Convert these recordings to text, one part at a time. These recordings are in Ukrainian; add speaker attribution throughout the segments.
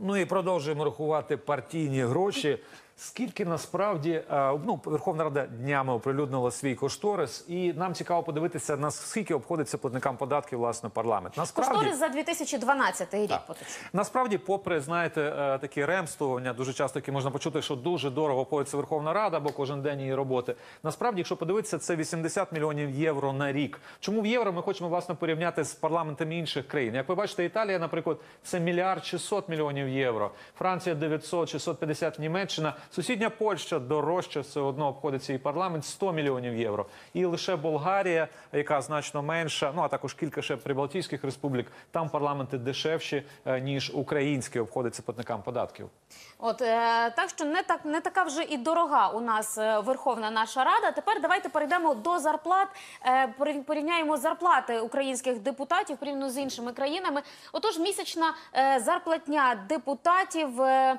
Speaker 1: Ну і продовжуємо рахувати партійні гроші. Скільки насправді е, ну, Верховна Рада днями оприлюднила свій кошторис, і нам цікаво подивитися, наскільки обходиться платникам податків власне парламент. Насправді
Speaker 2: Кошторис за 2012 рік
Speaker 1: Так. Насправді, попри знаєте, е, такі ремствування, дуже часто які можна почути, що дуже дорого обходиться Верховна Рада або кожен день її роботи. Насправді, якщо подивитися, це 80 мільйонів євро на рік. Чому в євро ми хочемо власне порівняти з парламентами інших країн? Як ви бачите, Італія, наприклад, це мільярд 600 мільйонів євро. Франція 900, 650, Німеччина. Сусідня Польща дорожче все одно обходиться і парламент 100 мільйонів євро. І лише Болгарія, яка значно менша, ну а також кілька ще прибалтійських республік, там парламенти дешевші е, ніж українські обходиться платникам податків.
Speaker 2: От е, так що не так не така вже і дорога у нас е, Верховна наша Рада. Тепер давайте перейдемо до зарплат. Е, порівняємо зарплати українських депутатів порівняно з іншими країнами. Отож, місячна е, зарплатня депутатів. Е,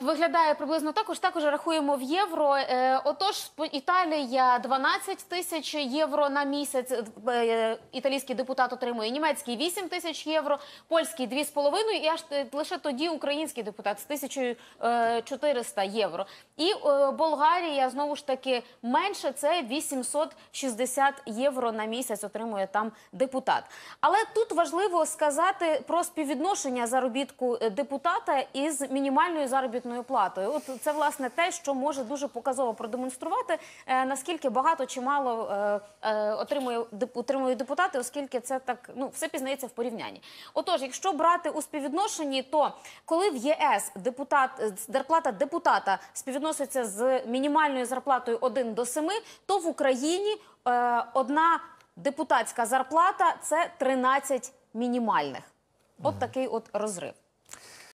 Speaker 2: Виглядає приблизно також. Також рахуємо в євро. Е, Отож, Італія 12 тисяч євро на місяць. Е, Італійський депутат отримує німецький 8 тисяч євро, польський 2,5 і аж е, лише тоді український депутат з 1400 євро. І е, Болгарія знову ж таки менше. Це 860 євро на місяць отримує там депутат. Але тут важливо сказати про співвідношення заробітку е, депутата із мінімальною заробітною платою. От це власне те, що може дуже показово продемонструвати, е, наскільки багато чи мало е, е, отримує деп- отримують депутати, оскільки це так ну все пізнається в порівнянні. Отож, якщо брати у співвідношенні, то коли в ЄС депутат е, зарплата депутата співвідноситься з мінімальною зарплатою 1 до 7, то в Україні е, одна депутатська зарплата це 13 мінімальних. От такий от розрив.